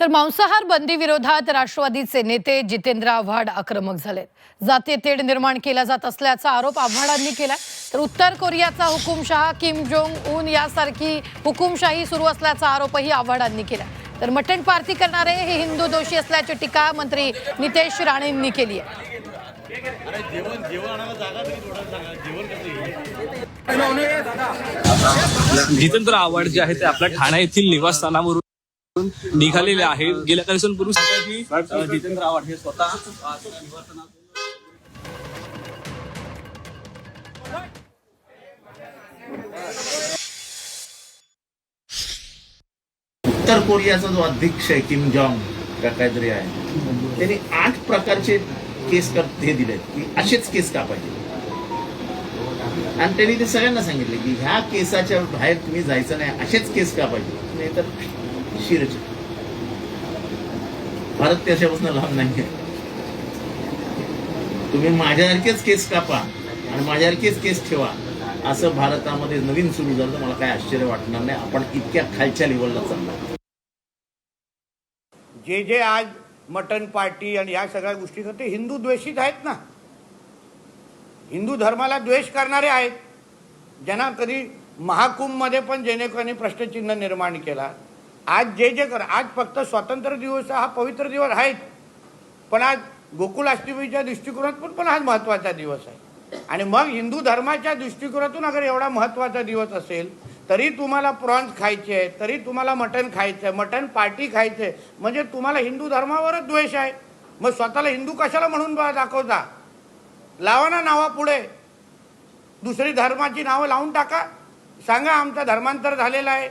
तर मांसाहार बंदी विरोधात राष्ट्रवादीचे नेते जितेंद्र आव्हाड आक्रमक झालेत. जाती तेढ निर्माण केला जात असल्याचा आरोप आव्हाडांनी केला तर उत्तर कोरियाचा हुकुमशहा किम जोंग उन यासारखी हुकुमशाही सुरू असल्याचा आरोपही आव्हाडांनी केला तर मटण पार्टी करणारे हे हिंदू दोषी असल्याची टीका मंत्री नितेश राणेंनी केली आहे. जितेंद्र आव्हाड जे आहे ते आपल्या ठाणे येथील निवासस्थानावरून निघालेले आहेत गेल्या काही दिवसांपूर्वी सकाळी जितेंद्र आव्हाड हे स्वतः उत्तर कोरियाचा जो अध्यक्ष आहे किम जॉंग का काहीतरी आहे त्यांनी आठ प्रकारचे केस कर हे दिले की असेच केस कापायचे आणि त्यांनी ते सगळ्यांना सांगितले की ह्या केसाच्या बाहेर तुम्ही जायचं नाही असेच केस कापायचे नाही तर शिरच भारत त्याच्यापासून लांब नाही तुम्ही माझ्यासारखेच केस कापा आणि माझ्यासारखेच केस ठेवा. असं भारतामध्ये नवीन सुरू झालं मला काय आश्चर्य वाटणार नाही. आपण इतक्या खालच्या लेवलला चाललो. जे जे आज मटन पार्टी आणि या सगळ्या गोष्टी ते हिंदू द्वेषित आहेत ना? हिंदू धर्माला द्वेष करणारे आहेत. ज्यांना कधी महाकुंभमध्ये पण जेणेकरून प्रश्नचिन्ह निर्माण केला आज जे जे कर आज फक्त स्वातंत्र्य दिवस हा पवित्र दिवस आहेत. पण आज गोकुलाष्टमीच्या दृष्टिकोनातून पण हा महत्त्वाचा दिवस आहे. आणि मग हिंदू धर्माच्या दृष्टिकोनातून अगर एवढा महत्त्वाचा दिवस असेल तरी तुम्हाला प्रॉन्स खायचे आहे तरी तुम्हाला मटण खायचं आहे मटण पार्टी खायचं आहे. म्हणजे तुम्हाला हिंदू धर्मावरच द्वेष आहे. मग स्वतःला हिंदू कशाला म्हणून दाखवता? लावा ना नावा पुढे. दुसरी धर्माची नावं लावून टाका. सांगा आमचा धर्मांतर झालेला आहे.